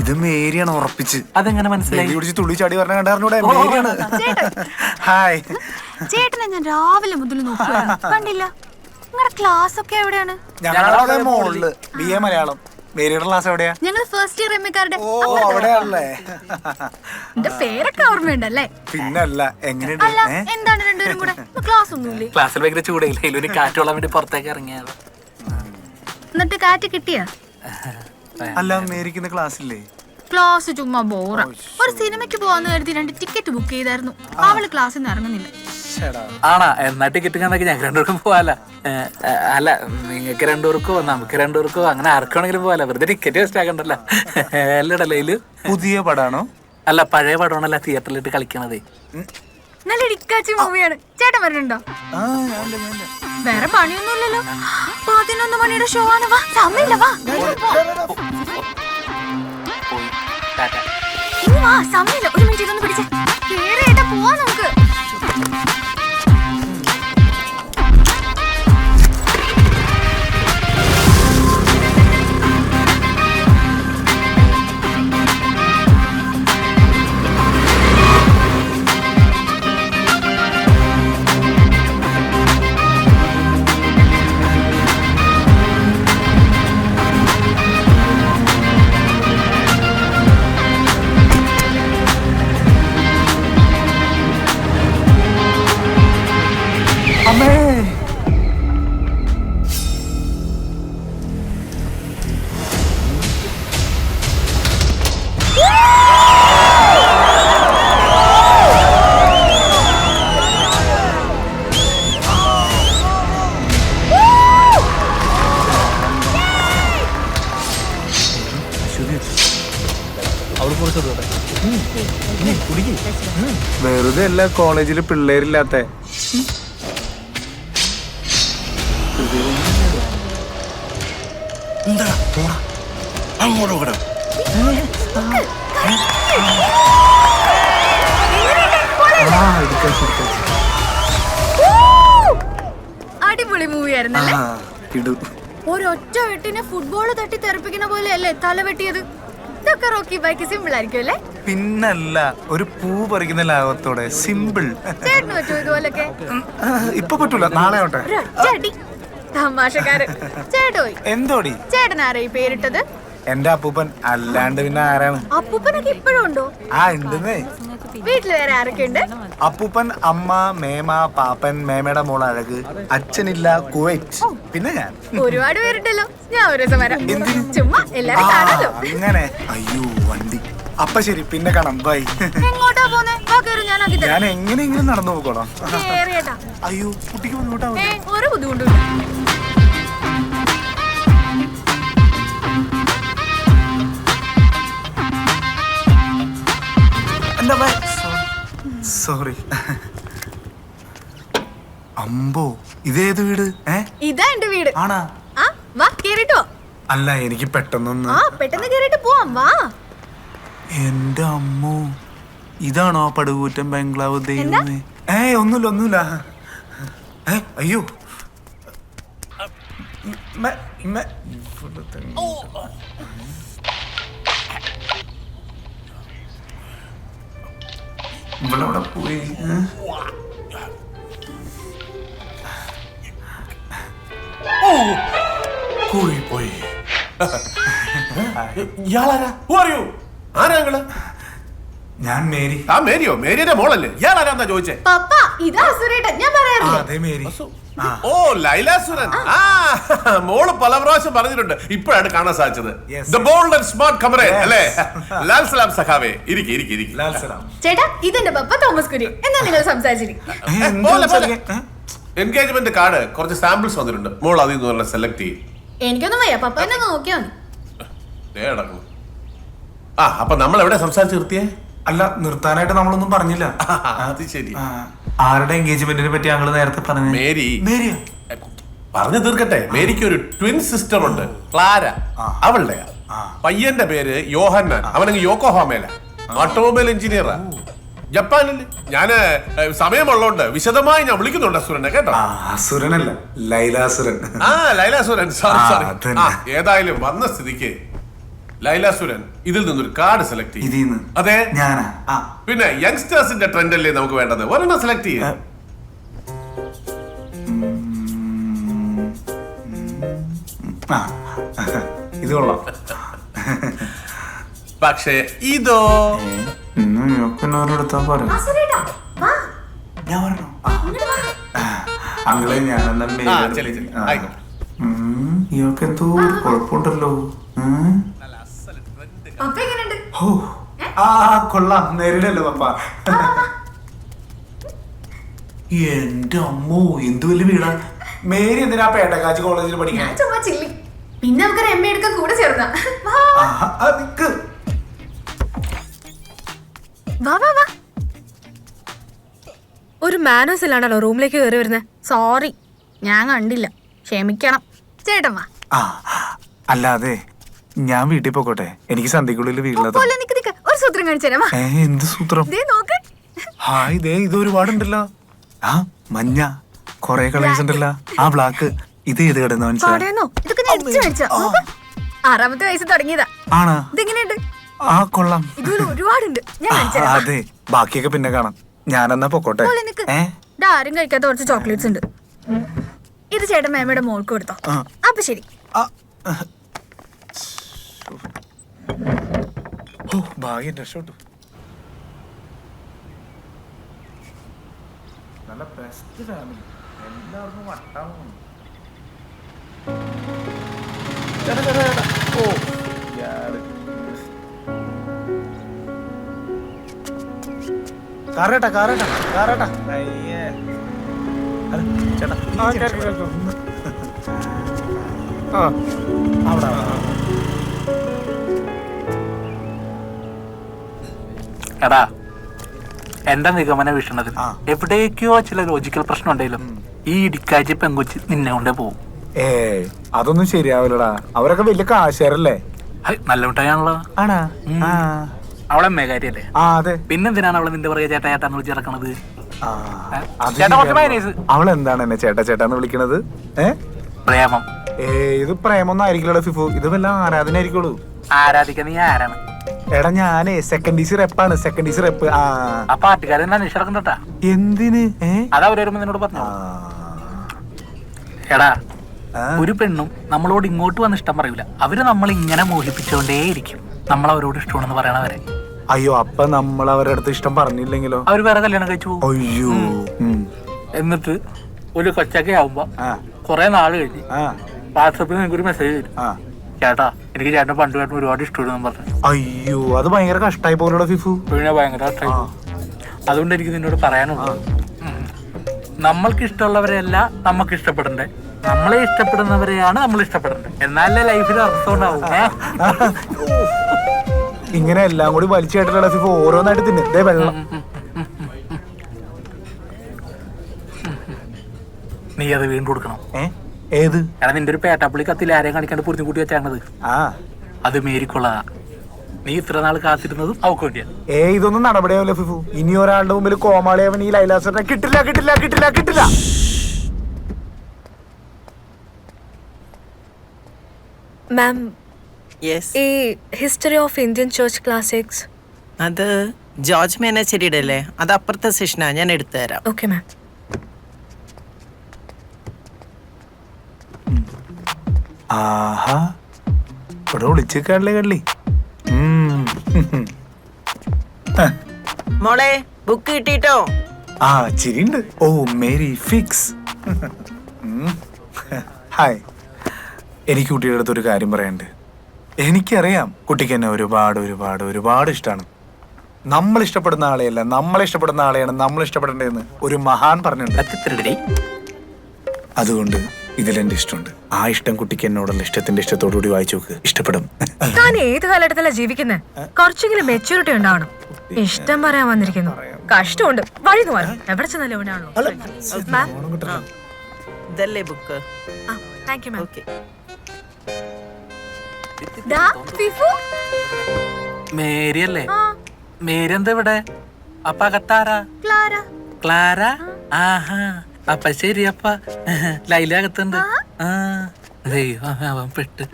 ഇത് മേരിയാണ് ഉറപ്പിച്ച്. അതെങ്ങനെ മനസ്സിലായി? പിടിച്ച് തുള്ളി ചാടി പറഞ്ഞ കണ്ടാറിനൂടെ മേരിയാണ്. ഹായ്. ചേട്ടനെ ഞാൻ രാവിലെ മുതൽ നോക്കുകയാണ് കണ്ടില്ല? നിങ്ങളുടെ ക്ലാസ് ഒക്കെ എവിടെയാണ് ഞങ്ങളുടെ മോളിൽ. B A Malayalam. മേരിയുടെ ക്ലാസ് എവിടെയാ? ഞങ്ങൾ ഫസ്റ്റ് ഇയർ എം ഓ അവിടെയാണല്ലേ. എന്റെ പേരൊക്കെ ഓർമ്മയുണ്ടല്ലേ? പിന്നല്ല എങ്ങനെയുണ്ട്? എന്താണ് രണ്ടുപേരും കൂടെ? ക്ലാസ് ഒന്നുമില്ലേ? ക്ലാസ്സിൽ ഭയങ്കര ചൂടയില്ല? കാറ്റോളാൻ കാറ്റ് വേണ്ടി പുറത്തേക്ക് ഇറങ്ങിയത്. എന്നിട്ട് കാറ്റ് കിട്ടിയ? അല്ല മേരിക്കുന്ന ക്ലാസ്സില്ലേ? ക്ലാസ് ഇല്ലേ ക്ലാസ് ചുമ്മാ ബോറ ഒരു സിനിമയ്ക്ക് പോവാന്ന് കരുതി രണ്ട് ടിക്കറ്റ് ബുക്ക് ചെയ്തായിരുന്നു. അവൾ ക്ലാസ്സിൽ നിന്ന് ഇറങ്ങുന്നില്ല. ചേടാ. ആണാ എന്നാ ടിക്കറ്റ് കണ്ടെങ്കിൽ ഞങ്ങൾക്ക് രണ്ടുപേർക്കും പോവാല. അല്ല നിങ്ങൾക്ക് രണ്ടുപേർക്കോ നമുക്ക് രണ്ടുപേർക്കോ അങ്ങനെ ആർക്കാണെങ്കിലും പോവാല. വെറുതെ ടിക്കറ്റ് വേസ്റ്റ് ആക്കണ്ടല്ലോ. അല്ലടല്ലേ ഇതിൽ പുതിയ പടാണോ? അല്ല പഴയ പടമാണല്ല തിയേറ്ററിലിട്ട് കളിക്കണതേ. നല്ല ഡിക്കാച്ചി മൂവിയാണ്. ചേട്ടൻ ഞാനില്ല. വേറെ പണിയൊന്നുമില്ലല്ലോ. പതിനൊന്ന് മണിയുടെ ഷോ ആണ്. വാ സമയമില്ല വാ. സമയമില്ല. അല്ല കോളേജിൽ പിള്ളേരില്ലാത്ത. എടുക്കാം അടിപൊളി മൂവി ആയിരുന്നല്ലേ ഒരൊറ്റ വെട്ടിനെ ഫുട്ബോൾ തട്ടി തെറിപ്പിക്കുന്ന പോലെ അല്ലേ തല വെട്ടിയത്? ഇതൊക്കെ റോക്കി ബൈക്ക് സിമ്പിൾ ആയിരിക്കും അല്ലേ? പിന്നല്ല ഒരു പൂ പറിക്കുന്ന ലാഭത്തോടെ സിമ്പിൾ ചേട്ടന് പറ്റുമോ ഇതുപോലൊക്കെ? ഇപ്പൊ പറ്റൂല. നാളെ ആവട്ടെ. തമാശക്കാരൻ. ചേട്ടോയ്. എന്തോടി? ചേട്ടൻ ആരാ ഈ പേരിട്ടത്? എന്റെ അപ്പൂപ്പൻ. അല്ലാണ്ട് പിന്നെ ആരാണ്? അപ്പൂപ്പനൊക്കെ ഇപ്പോഴും ഉണ്ടോ? ആ ഉണ്ടെന്നേ. വീട്ടിൽ വേറെ ആരൊക്കെ ഉണ്ട് അപ്പൂപ്പൻ അമ്മ മേമ പാപ്പൻ മേമയുടെ മോൾ അഴക് അച്ഛനില്ല കുവൈറ്റ് പിന്നെ ഞാൻ. ഒരുപാട് പേരുണ്ടല്ലോ. ഞാൻ ഒരു ദിവസം വരാം. ചുമ്മാ ആ, എല്ലാരും കാണാലോ. അങ്ങനെ. അയ്യോ വണ്ടി. അപ്പൊ ശരി പിന്നെ കാണാം. ബൈ എങ്ങോട്ടാ പോന്നെ? വാ കേറി ഞാൻ ആക്കി തരാം ഞാൻ എങ്ങനെയെങ്കിലും നടന്നു പോകണം? കേറിയേട്ടാ. അയ്യോ കുട്ടിക്ക് മുന്നോട്ടാ ഏ ഒരു ബുദ്ധിമുട്ടില്ല എന്താ സോറി അമ്പോ ഇതേത് വീട്? ഏ? ഇതാ എന്റെ വീട്. ആണാ? ആ വാ കേറിട്ടോ അല്ല എനിക്ക് പെട്ടെന്നൊന്ന് ആ പെട്ടെന്ന് കേറിട്ട് പോവാം വാ. എന്റെ അമ്മോ ഇതാണോ ആ പടുകൂറ്റൻ ബംഗ്ലാവ് ദൈവമേ? ഏ ഒന്നുമില്ല ഒന്നുമില്ല. ഏ അയ്യോ. പോയി? പോയി പോയി ഇയാളാരാ? Who are you? ആരാ നിങ്ങൾ ഞാൻ മേരി. ആ മേരിയോ? മേരിയുടെ മോളല്ലേ? ഇയാളാരാന്നാ ചോദിച്ചേ? പപ്പ ഇതാ സുരേട്ടൻ. ഞാൻ പറയാറില്ലേ? അതെ മേരി. ആ. ഓ ലൈലാസുരൻ ആ. മോൾ പല പ്രാവശ്യം പറഞ്ഞിട്ടുണ്ട്. ഇപ്പോഴാണ് കാണാൻ സാധിച്ചത്. Yes. The bold and smart കമറേ Yes. അല്ലേ? ലാൽ സലാം സഖാവേ. ഇരിക്കെ ഇരിക്കെ ഇരിക്കെ. ലാൽ സലാം. ചേട്ടാ ഇതെന്റെ പപ്പ തോമസ് കുര്യൻ. എന്നാ നിങ്ങൾ സംസാരിച്ചിരി? ഏ, എന്താ പോലെ, പോലെ. സംസാരിക്കാൻ? ഏ? എൻഗേജ്മെന്റ് കാർഡ് കുറച്ച് സാമ്പിൾസ് വന്നിട്ടുണ്ട്. മോൾ അതിൽ നിന്ന് സെലക്ട് ചെയ്യും. എനിക്കൊന്നും വയ്യ. പപ്പ എന്നെ നോക്കിയോ മതി. ദേ. ആ അപ്പൊ നമ്മൾ എവിടെ സംസാരിച്ച് നിർത്തിയേ? അല്ല നിർത്താനായിട്ട് നമ്മളൊന്നും പറഞ്ഞില്ല. അത് ശരി. ആരുടെ എൻഗേജ്മെന്റിനെ പറ്റി ഞങ്ങൾ നേരത്തെ പറഞ്ഞു മേരി. മേരിയോ? പറഞ്ഞു തീർക്കട്ടെ. മേരിക്ക് ഒരു ട്വിൻ സിസ്റ്റർ ഉണ്ട്. ക്ലാര. അവളുടെ. പയ്യന്റെ പേര് യോഹന്നാൻ. അവനങ്ങ് യോക്കോഹാമേല. ഓട്ടോമൊബൈൽ എഞ്ചിനീയറാ. ജപ്പാനിൽ ഞാൻ സമയമുള്ളതുകൊണ്ട് വിശദമായി ഞാൻ വിളിക്കുന്നുണ്ട് അസുരനെ കേട്ടോ. ആ അസുരനല്ല ലൈലാസുരൻ. ആ ലൈലാസുരൻ. സോറി സോറി ഏതായാലും വന്ന സ്ഥിതിക്ക് ലൈലാസുരൻ ഇതിൽ നിന്നൊരു കാർഡ് സെലക്ട് ചെയ്യും. ഇതിന്ന് അതെ? ഞാനാ. ആ. പിന്നെ യങ്സ്റ്റേഴ്സിന്റെ ട്രെൻഡ് അല്ലേ നമുക്ക് വേണ്ടത്? ഒരെണ്ണം സെലക്ട് ചെയ്യാം. ആ. ഇത് കൊള്ളാം. പക്ഷേ ഇതോ? എടുത്താ പറയും അസുരേട്ടാ വാ. ഞാൻ പറഞ്ഞു അങ്കിളെ ഞാനെന്നാ ആ ശരി ശരി ആയിക്കോട്ടെ. ഒരു കുഴപ്പമുണ്ടല്ലോ. ഉം. ഹോ. ആ കൊള്ളാം. നേരിടല്ലോ പപ്പ. എന്റെ അമ്മോ എന്ത് വലിയ വീടാ. മേരി എന്തിനാ പേട്ടക്കാച്ചി കോളേജിൽ ഞാൻ പഠിക്കാൻ ചുമ്മാ ചില്ലി. പിന്നെ നമുക്ക് എം എ എടുക്കാൻ കൂടെ ചേർന്നാ. വാ. ആഹാ, ആ, നിക്ക്. വാ വാ വാ. ഒരു മാനേഴ്സ് ഇല്ലാണ്ടല്ലോ റൂമിലേക്ക് കയറി വരുന്നത് സോറി ഞാൻ കണ്ടില്ല. ക്ഷമിക്കണം. ചേട്ടൻ വാ. ആ അല്ലാതെ ഞാൻ വീട്ടിൽ പോക്കോട്ടെ എനിക്ക് സന്ധ്യക്കുള്ളിൽ വീട്ടിലത് പോലെ നിക്ക് നിക്ക്. ഒരു സൂത്രം കാണിച്ചു തരാം. ഏ എന്ത് സൂത്രം? നോക്ക്. ഹായ് ദേ ഇത് ഒരുപാടുണ്ടല്ലോ. ആ മഞ്ഞ. കൊറേ കളേഴ്സ് ഉണ്ടല്ലോ. ആ ബ്ലാക്ക് ഇത് ഏത് കിടന്നു മനസ്സിലായി. ആറാമത്തെ വയസ്സ് തുടങ്ങിയതാ. ആണാ? ഇതെങ്ങനെയുണ്ട്? ആ കൊള്ളാം. ഒരുപാടുണ്ട്. അതെ ബാക്കിയൊക്കെ പിന്നെ കാണാം. ഞാനെന്നാ പൊക്കോട്ടെ. ആരും കഴിക്കാത്ത കുറച്ച് ചോക്ലേറ്റ്സ് ഉണ്ട്. ഇത് ചേട്ടൻ മേമയുടെ മോൾക്ക് കൊടുത്തോ. അപ്പൊ ശരി. ഓ ഭാഗ്യം രക്ഷപ്പെട്ടു. നല്ല ബെസ്റ്റ് ഫാമിലി എല്ലാവർക്കും വട്ടാവുന്നു. ഓ, ഇയാൾ. കാറേട്ടാ കാറേട്ടാ കാറേട്ടാ. അയ്യേ. അല്ല, ചേട്ടാ അവിടെ. എടാ എന്റെ നിഗമന വീക്ഷണത്തിൽ. എവിടേക്കോ ചില ലോജിക്കൽ പ്രശ്നം ഉണ്ടെങ്കിലും ഈ ഇടിക്കാഴ്ച പെങ്കുച്ച് നിന്നെ കൊണ്ടേ പോകും. ഏ അതൊന്നും ശരിയാവില്ലടാ. അവരൊക്കെ വലിയ കാശേരല്ലേ നല്ല മിഠായാണല്ലോ ആണാ? അവളെ അമ്മേ കാര്യല്ലേ ആ അതെ. പിന്നെന്തിനാണ് അവളെ നിന്റെ പുറകെ ചേട്ടാ ചേട്ടാന്ന് വിളിച്ച് നടക്കണത്. അവൾ എന്താണ് എന്നെ ചേട്ടാ ചേട്ടാന്ന് വിളിക്കണത്? പ്രേമം. ഏ ഇത് പ്രേമൊന്നും ആയിരിക്കില്ലടാ ഫിഫു. ഇത് വല്ല ആരാധന ആയിരിക്കുള്ളൂ ആരാധിക്കാൻ നീ ആരാണ്? എടാ ഞാനേ സെക്കൻഡ് ഈസി റെപ്പാണ് സെക്കൻഡ് ഈസി റെപ്പ് ആ. ആ എന്തിന്? ഏ? അത് അവരൊരുമ്പോ നിന്നോട് പറഞ്ഞു? ആ, എടാ ആ. ഒരു പെണ്ണും നമ്മളോട് ഇങ്ങോട്ട് വന്ന് ഇഷ്ടം പറയൂല. അവർ നമ്മൾ ഇങ്ങനെ മോഹിപ്പിച്ചുകൊണ്ടേയിരിക്കും നമ്മൾ അവരോട് ഇഷ്ടമാണെന്ന് പറയണവരെ അയ്യോ അപ്പൊ നമ്മൾ അവരുടെ അടുത്ത് ഇഷ്ടം പറഞ്ഞില്ലെങ്കിലോ? അവർ വേറെ കല്യാണം കഴിച്ചു പോകും. അയ്യോ. ഉം. എന്നിട്ട് ഒരു കൊച്ചൊക്കെ ആവുമ്പോ ആ. കുറെ നാൾ കഴിഞ്ഞ് ആ. വാട്സപ്പിൽ നിങ്ങൾക്ക് ഒരു മെസ്സേജ് വരും. ആ. ചേട്ടാ എനിക്ക് ചേട്ടൻ പണ്ട് ചേട്ടൻ ഒരുപാട് ഇഷ്ടമായിരുന്നു പറഞ്ഞു. അയ്യോ അത് ഭയങ്കര കഷ്ടമായി പോലെടാ ഫിഫു. പിന്നെ ഭയങ്കര കഷ്ടമായി അതുകൊണ്ട് എനിക്ക് നിന്നോട് പറയാനുള്ളത് നമ്മൾക്ക് ഇഷ്ടമുള്ളവരെയല്ല നമുക്ക് ഇഷ്ടപ്പെടണ്ടേ. നമ്മളെ ഇഷ്ടപ്പെടുന്നവരെയാണ് നമ്മൾ ഇഷ്ടപ്പെടേണ്ടത് എന്നാലേ ലൈഫിൽ അർത്ഥം ഉണ്ടാവും ഇങ്ങനെ എല്ലാം കൂടി വലിച്ചു കേട്ടിട്ടുള്ള ഫിഫു. ഓരോന്നായിട്ട് തിന്നെ. വെള്ളം. നീ അത് വീണ്ടും കൊടുക്കണം. ഏ? ഏത്? എടാ നിന്റെ ഒരു പേട്ടാപ്പുള്ളി കത്തിൽ ആരെയും കാണിക്കാണ്ട് പൊരുത്തി കൂട്ടി വെച്ചാണത്. ആ. അത് മേരിക്കുള്ള നീ ഇത്ര നാൾ കാത്തിരുന്നതും അവക്ക് വേണ്ടിയാ. ഏ ഇതൊന്നും നടപടിയാവില്ല ഫിഫു. ഇനി ഒരാളുടെ മുമ്പിൽ കോമാളിയവൻ ഈ ലൈലാസറിനെ കിട്ടില്ല കിട്ടില്ല കിട്ടില്ല കിട്ടില്ല. മാം യെസ് ഈ history of Indian church classics അത് ജോർജ് മേനച്ചേരിയുടെ അല്ലേ അത് അപ്പുറത്തെ സെഷനാ ഞാൻ എടുത്തു തരാം ഓക്കെ മാം ആഹാ. ഇവിടെ വിളിച്ചേക്കാണല്ലേ കള്ളി. മോളെ ബുക്ക് കിട്ടിട്ടോ ആ ചിരിണ്ട് ഓ മേരി ഫിക്സ്. ഹായ്. എനിക്ക് കുട്ടിയുടെ അടുത്ത് ഒരു കാര്യം പറയാനുണ്ട്. എനിക്കറിയാം കുട്ടിക്ക് എന്നെ ഒരുപാട് ഒരുപാട് ഒരുപാട് ഇഷ്ടമാണ് നമ്മൾ ഇഷ്ടപ്പെടുന്ന ആളെയല്ല നമ്മൾ ഇഷ്ടപ്പെടുന്ന ആളെയാണ് നമ്മൾ ഇഷ്ടപ്പെടേണ്ടതെന്ന് ഒരു മഹാൻ പറഞ്ഞിട്ടുണ്ട്. അതുകൊണ്ട് ഇതിലെന്റെ ഇഷ്ടമുണ്ട്. ആ ഇഷ്ടം കുട്ടിക്ക് എന്നോടുള്ള ഇഷ്ടത്തിന്റെ ഇഷ്ടത്തോടുകൂടി വായിച്ചു നോക്ക്. ഇഷ്ടപ്പെടും. താൻ ഏത് കാലഘട്ടത്തിലാ ജീവിക്കുന്നത് കുറച്ചെങ്കിലും മെച്ചൂരിറ്റി ഉണ്ടാവണം. ഇഷ്ടം പറയാൻ വന്നിരിക്കുന്നു. കഷ്ടമുണ്ട്. വഴി നോക്കാം എവിടെ ചെന്നാലും ഇവിടെയാണല്ലോ ഇതല്ലേ book thank you ma'am okay ദാ ഫിഫു. മേരി അല്ലേ? ആ. മേരി എന്താ ഇവിടെ? അപ്പൊ അകത്താരാ? ക്ലാര. ക്ലാര? ആഹാ. അപ്പ ശരി അപ്പ. ലൈല അകത്തുണ്ട്. ആ? ദൈവം അവൻ പെട്ട്.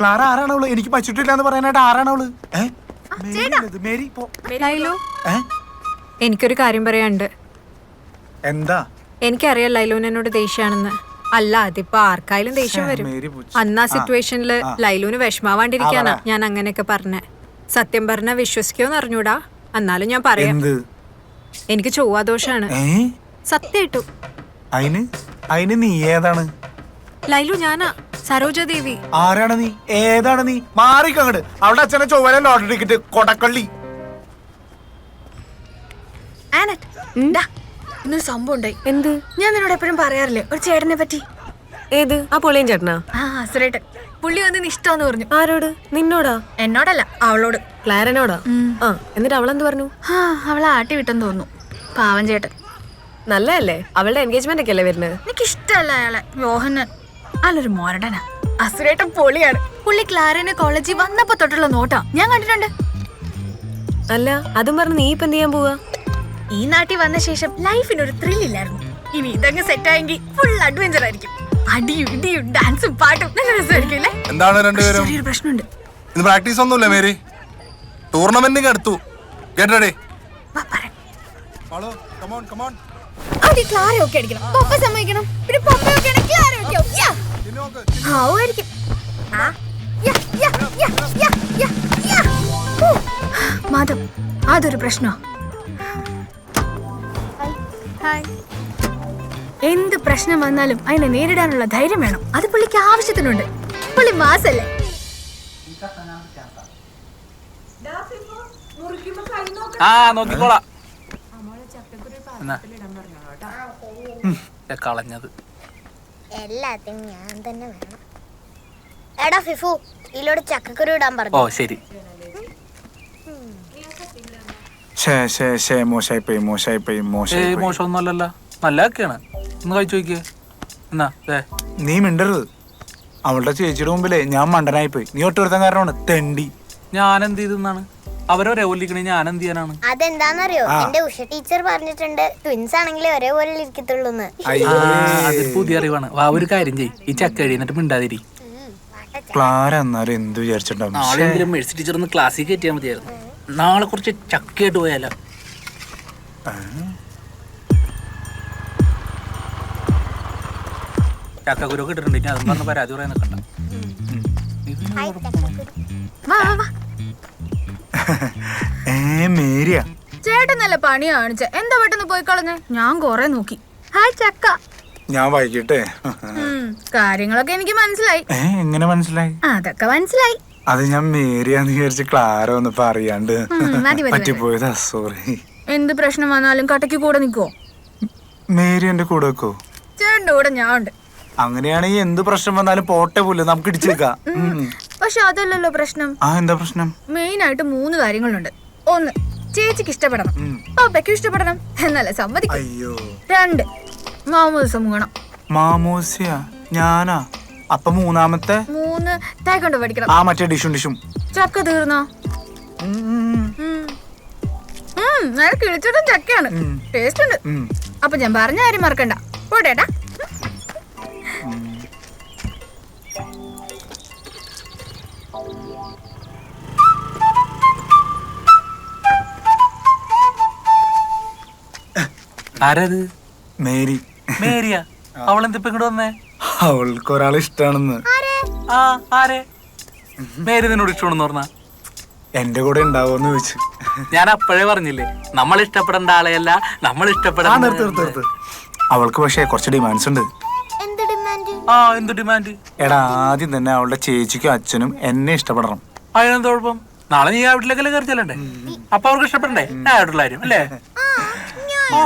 ക്ലാറ ആരാണവൾ എനിക്ക് പച്ചിട്ടില്ല എന്ന് പറയാനായിട്ട് ആരാണവൾ ലൈലു? എനിക്കൊരു കാര്യം പറയാനുണ്ട്. എന്താ? എനിക്കറിയാം ലൈലുവിന് എന്നോട് ദേഷ്യാണെന്ന് അല്ല അതിപ്പോ ആർക്കായാലും ദേഷ്യം വരും. അന്ന് ആ സിറ്റുവേഷനിൽ ലൈലുവിന് വിഷമാവാണ്ടിരിക്കാനാ ഞാൻ അങ്ങനെയൊക്കെ പറഞ്ഞേ. സത്യം പറഞ്ഞ വിശ്വസിക്കോന്ന് അറിഞ്ഞൂടാ എന്നാലും ഞാൻ പറയാം. എന്ത്? എനിക്ക് ചൊവ്വാദോഷാണ്. സത്യായിട്ടു അയിന്? അയിന് നീ ഏതാണ്? ലൈലു ഞാനാ സരോജദേവി. ആരാണ് നീ? ഏതാണ് നീ? മാറിക്കങ്ങട് അവിടെ അച്ഛനെ ചൊവ്വല ലോട്ടറി ടിക്കറ്റ് കൊടക്കള്ളി. ആനറ്റ് ദാ, ഇന്നൊരു സംഭവം ഉണ്ടായി. എന്ത്? ഞാൻ നിന്നോട് എപ്പോഴും പറയാറില്ലേ ഒരു ചേട്ടനെ പറ്റി. ഏത്? ആ പൊളിയൻ ചേട്ടനാ? ആ അസുരേട്ടൻ പുള്ളി വന്ന് ഇഷ്ടമെന്ന് പറഞ്ഞു. ആരോട്? നിന്നോടാ? എന്നോടല്ല അവളോട്. ക്ലാരനോടാ? ആ എന്നിട്ട് അവളെന്ത് പറഞ്ഞു? ആ അവളെ ആട്ടി വിട്ടെന്ന് തോന്നുന്നു. പാവം ചേട്ടൻ. നല്ലതല്ലേ? അവളുടെ എൻഗേജ്മെന്റ് ഒക്കെ അല്ലേ വരുന്നത്? എനിക്ക് ഇഷ്ടമല്ല അയാളെ. യോഹനൻ അല്ലൊരു മോരടനാ. അസുരേട്ടൻ പൊളിയാണ്. പുള്ളി ക്ലാരനെ കോളേജിൽ വന്നപ്പോ തൊട്ടുള്ള നോട്ടാ. ഞാൻ കണ്ടിട്ടുണ്ട്. അല്ല അതും പറഞ്ഞ് നീ ഇപ്പൊ എന്ത് ചെയ്യാൻ പോവാ? ഈ നാട്ടിൽ വന്ന ശേഷം ലൈഫിന് ഒരു ത്രിൽ ഇല്ലായിരുന്നു. ഇനി ഇതങ്ങ് സെറ്റ് ആയെങ്കിൽ ഫുൾ അഡ്വഞ്ചർ ആയിരിക്കും. അടിയും ഇടിയും ഡാൻസും പാട്ടും നല്ല രസമായിരിക്കും അല്ലേ? എന്താണ് രണ്ടുപേരും? ചെറിയൊരു പ്രശ്നമുണ്ട്. ഇന്ന് പ്രാക്ടീസ് ഒന്നുമില്ല മേരി? ടൂർണമെന്റിന് അടുത്തു ഗെറ്റ് റെഡി വാ, പറയാം. കമോൺ കമോൺ ആദ്യം ക്ലാര ഒക്കെ അടിക്കണം പപ്പ സമ്മതിക്കണം പിന്നെ പപ്പയൊക്കെ ആണെങ്കിൽ ക്ലാര ഒക്കെ ആവും. യാ. ആവുമായിരിക്കും. ആ. യാ, യാ, യാ, യാ, യാ, യാ. ഹൂ. മാധവ് അതൊരു പ്രശ്നോ എന്ത് പ്രശ്നം വന്നാലും അതിനെ നേരിടാനുള്ള ധൈര്യം വേണം അത് പുള്ളിക്ക് ആവശ്യത്തിനുണ്ട് പുള്ളി മാസല്ലേ ആ നോക്കിക്കോളാം എന്നാ. ദേ കളഞ്ഞത്. എല്ലാത്തിനും ഞാൻ തന്നെ വേണം. എടാ ഫിഫു ഇതിലോട് ചക്കക്കുരു ഇടാൻ ഓ പറഞ്ഞു ശരി ഏ മോശമൊന്നുമല്ലല്ലോ. നല്ലതൊക്കെയാണ്. ഒന്ന് കഴിച്ചു നോക്കിയേ. എന്നാ ദേ. നീ മിണ്ടരുത്. അവളുടെ ചേച്ചിയുടെ മുമ്പിലേ ഞാൻ മണ്ടനായി പോയി. നീ ഒട്ടുവരുത്താൻ കാരണമാണ് തെണ്ടി. ഞാൻ എന്ത് ചെയ്തെന്നാണ് അവരൊരേ ഒല്ലിക്കണേ ഞാൻ എന്ത് ചെയ്യാനാണ്? അതെന്താന്നറിയോ? എന്റെ ഉഷ ടീച്ചർ പറഞ്ഞിട്ടുണ്ട് ട്വിൻസ് ആണെങ്കിലേ ഒരേപോലെ ഇരിക്കത്തുള്ളൂ എന്ന് അയ്യോ ആ അതൊരു പുതിയ അറിവാണ്. വാ ഒരു കാര്യം ചെയ്യ്. ഈ ചക്ക എന്നിട്ട് മിണ്ടാതിരി. ക്ലാര എന്നാലും എന്ത് വിചാരിച്ചിട്ടുണ്ടാവും? നാളെ മെഴ്സി ടീച്ചർ ഒന്ന് ക്ലാസ്സിൽ കയറ്റിയാൽ മതിയായിരുന്നു. നാളെ കുറച്ച് ചക്കയായിട്ട് പോയാലോ? ചക്കക്കുരു കിട്ടിട്ടുണ്ട് ഇനി അതും പറഞ്ഞ പരാതി പറയാൻ നിൽക്കണ്ട. വാ വാ വാ. ഏ മേരിയ. ചേട്ടൻ നല്ല പണി കാണിച്ച. എന്താ പെട്ടെന്ന് പോയി കളഞ്ഞേ? ഞാൻ കൊറേ നോക്കി. ഹായ് ചക്ക. ഞാൻ വൈകിട്ടെ. ഉം, കാര്യങ്ങളൊക്കെ എനിക്ക് മനസ്സിലായി. ഏ എങ്ങനെ മനസ്സിലായി? അതൊക്കെ മനസ്സിലായി. അത് ഞാൻ മേരിയാന്ന് വിചാരിച്ച് ക്ലാര വന്നപ്പോ അറിയാണ്ട് ഉം, മതി, മതി, പറ്റിപ്പോയതാ സോറി എന്ത് പ്രശ്നം വന്നാലും കട്ടയ്ക്ക് കൂടെ നിൽക്കുവോ മേരി എന്റെ കൂടെ വെക്കോ ചേട്ടന്റെ കൂടെ ഞാൻ ഉണ്ട്. അങ്ങനെയാണെങ്കിൽ എന്ത് പ്രശ്നം വന്നാലും പോട്ടെ പോലും നമുക്ക് ഇടിച്ചേക്കാം ഉം. പക്ഷെ അതല്ലല്ലോ പ്രശ്നം. ആ എന്താ പ്രശ്നം? മെയിൻ ആയിട്ട് മൂന്ന് കാര്യങ്ങളുണ്ട്. ഒന്ന് ചേച്ചിക്ക് ഇഷ്ടപ്പെടണം. പപ്പയ്ക്കും ഇഷ്ടപ്പെടണം. എന്നല്ല സമ്മതിക്കും. അയ്യോ. രണ്ട് മാമോദിസം മുങ്ങണം. മാമോസിയ? ഞാനാ? അപ്പൊ മൂന്നാമത്തെ? മൂന്ന് തേക്കൊണ്ട് പഠിക്കണം. ആ മറ്റേ ഡിഷും ഡിഷും. ചക്ക തീർന്നോ? ഉം, ഉം, ഉം. ഞാൻ നല്ല കിളിച്ചിട്ടും ചക്കയാണ്. ടേസ്റ്റ് ഉണ്ട്. ഉം. അപ്പൊ ഞാൻ പറഞ്ഞ കാര്യം മറക്കണ്ട. പോട്ടേട്ടാ ആരത്? മേരി. മേരിയ? അവളെന്തിപ്പ ഇങ്ങോട്ട് വന്നേ? അവൾക്ക് ഒരാളെ ഇഷ്ടാണെന്ന് ആ ആരെ? മേരി നിന്നോട് ഇഷ്ടമാണെന്ന് പറഞ്ഞ? എന്റെ കൂടെ ഉണ്ടാവോന്ന് ചോദിച്ചു. ഞാൻ അപ്പോഴേ പറഞ്ഞില്ലേ നമ്മൾ ഇഷ്ടപ്പെടേണ്ട ആളെയല്ല നമ്മൾ ആ നിർത്ത് നിർത്ത് നിർത്ത്. അവൾക്ക് പക്ഷേ കുറച്ച് ഡിമാൻഡ്സ് ഉണ്ട്. എന്ത് ഡിമാൻഡ് ആ എന്ത് ഡിമാൻഡ് എടാ ആദ്യം തന്നെ അവളുടെ ചേച്ചിക്കും അച്ഛനും എന്നെ ഇഷ്ടപ്പെടണം. അതിനെന്ത് കുഴപ്പം? നാളെ നീ ആ വീട്ടിലേക്കല്ലേ കയറി ചെല്ലണ്ടേ? അപ്പൊ അവർക്ക് ഇഷ്ടപ്പെടണ്ടേ? ഞാൻ ആയിട്ടുള്ള കാര്യം അല്ലേ? ആ.